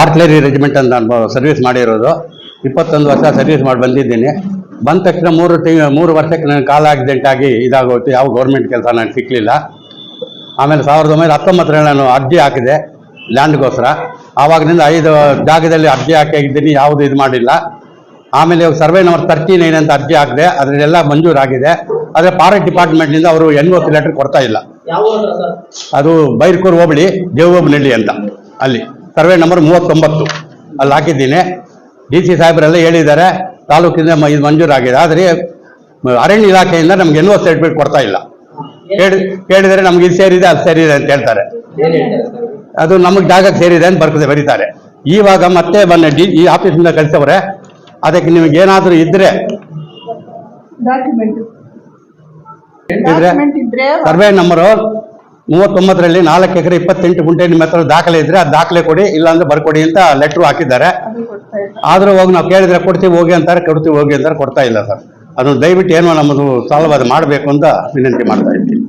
Artillery regiment ಅಂತ ನಾನು service ಮಾಡಿರೋದು. ಇಪ್ಪತ್ತೊಂದು ವರ್ಷ ಸರ್ವಿಸ್ ಮಾಡಿ ಬಂದಿದ್ದೀನಿ. ಬಂದ ತಕ್ಷಣ ಮೂರು ತಿಂಗ್ ಮೂರು ವರ್ಷಕ್ಕೆ ನನಗೆ ಕಾಲ ಆಕ್ಸಿಡೆಂಟ್ ಆಗಿ ಇದಾಗೋಯ್ತು. ಯಾವ ಗೌರ್ಮೆಂಟ್ ಕೆಲಸ ನನಗೆ ಸಿಕ್ಕಲಿಲ್ಲ ಆಮೇಲೆ ಸಾವಿರದ ಒಂಬೈನೂರ ಹತ್ತೊಂಬತ್ತರಲ್ಲಿ ನಾನು ಅರ್ಜಿ ಹಾಕಿದೆ ಲ್ಯಾಂಡ್ಗೋಸ್ಕರ. ಆವಾಗಿನಿಂದ ಐದು ಜಾಗದಲ್ಲಿ ಅರ್ಜಿ ಹಾಕಿದ್ದೀನಿ ಯಾವುದು ಇದು ಮಾಡಿಲ್ಲ. ಆಮೇಲೆ ಸರ್ವೆ ನಂಬರ್ ತರ್ಟಿ ನೈನ್ ಅಂತ ಅರ್ಜಿ ಹಾಕಿದೆ. ಅದರಲ್ಲೆಲ್ಲ ಮಂಜೂರಾಗಿದೆ. ಆದರೆ ಫಾರೆಸ್ಟ್ ಡಿಪಾರ್ಟ್ಮೆಂಟ್ನಿಂದ ಅವರು ಎನ್ ಒ ಸಿ ಲೆಟ್ರ್ ಕೊಡ್ತಾ ಇಲ್ಲ. ಅದು ಬೈರ್ಕೂರು ಹೋಬಳಿ ದೇವಬನಹಳ್ಳಿ ಅಂತ ಅಲ್ಲಿ. ಸರ್ವೆ ನಂಬರ್ ಮೂವತ್ತೊಂಬತ್ತು ಅಲ್ಲಿ ಹಾಕಿದ್ದೀನಿ. ಡಿ ಸಿ ಸಾಹೇಬರೆಲ್ಲ ಹೇಳಿದ್ದಾರೆ ತಾಲೂಕಿಂದ ಇದು ಮಂಜೂರಾಗಿದೆ ಆದರೆ ಅರಣ್ಯ ಇಲಾಖೆಯಿಂದ ನಮ್ಗೆ ಎನ್ನುವ ಸರ್ಟಿಫಿಕೇಟ್ ಕೊಡ್ತಾ ಇಲ್ಲ. ಕೇಳಿ ಕೇಳಿದರೆ ನಮ್ಗೆ ಇದು ಸೇರಿದೆ ಅದು ಸೇರಿದೆ ಅಂತ ಹೇಳ್ತಾರೆ. ಅದು ನಮಗೆ ಜಾಗಕ್ಕೆ ಸೇರಿದೆ ಅಂತ ಬರ್ತದೆ ಬರೀತಾರೆ. ಇವಾಗ ಮತ್ತೆ ಬನ್ನಿ ಡಿ ಈ ಆಫೀಸಿಂದ ಕಳಿಸವ್ರೆ ಅದಕ್ಕೆ ನಿಮಗೆ ಏನಾದರೂ ಇದ್ರೆ ಇದ್ರೆ ಸರ್ವೆ ನಂಬರು ಮೂವತ್ತೊಂಬತ್ತರಲ್ಲಿ ನಾಲ್ಕು ಎಕರೆ ಇಪ್ಪತ್ತೆಂಟು ಗುಂಟೆ ನಿಮ್ಮ ಹತ್ರ ದಾಖಲೆ ಇದ್ರೆ ಆ ದಾಖಲೆ ಕೊಡಿ ಇಲ್ಲಾಂದ್ರೆ ಬರ್ಕೊಡಿ ಅಂತ ಲೆಟ್ರು ಹಾಕಿದ್ದಾರೆ. ಆದ್ರೂ ಹೋಗಿ ನಾವು ಕೇಳಿದ್ರೆ ಕೊಡ್ತೀವಿ ಹೋಗಿ ಅಂತಾರೆ ಕೊಡ್ತೀವಿ ಹೋಗಿ ಅಂತಾರೆ ಕೊಡ್ತಾ ಇಲ್ಲ ಸರ್. ಅದು ದಯವಿಟ್ಟು ಏನೋ ನಮ್ಮದು ಸಾಲವಾದ ಮಾಡಬೇಕು ಅಂತ ವಿನಂತಿ ಮಾಡ್ತಾ ಇದ್ದೀನಿ.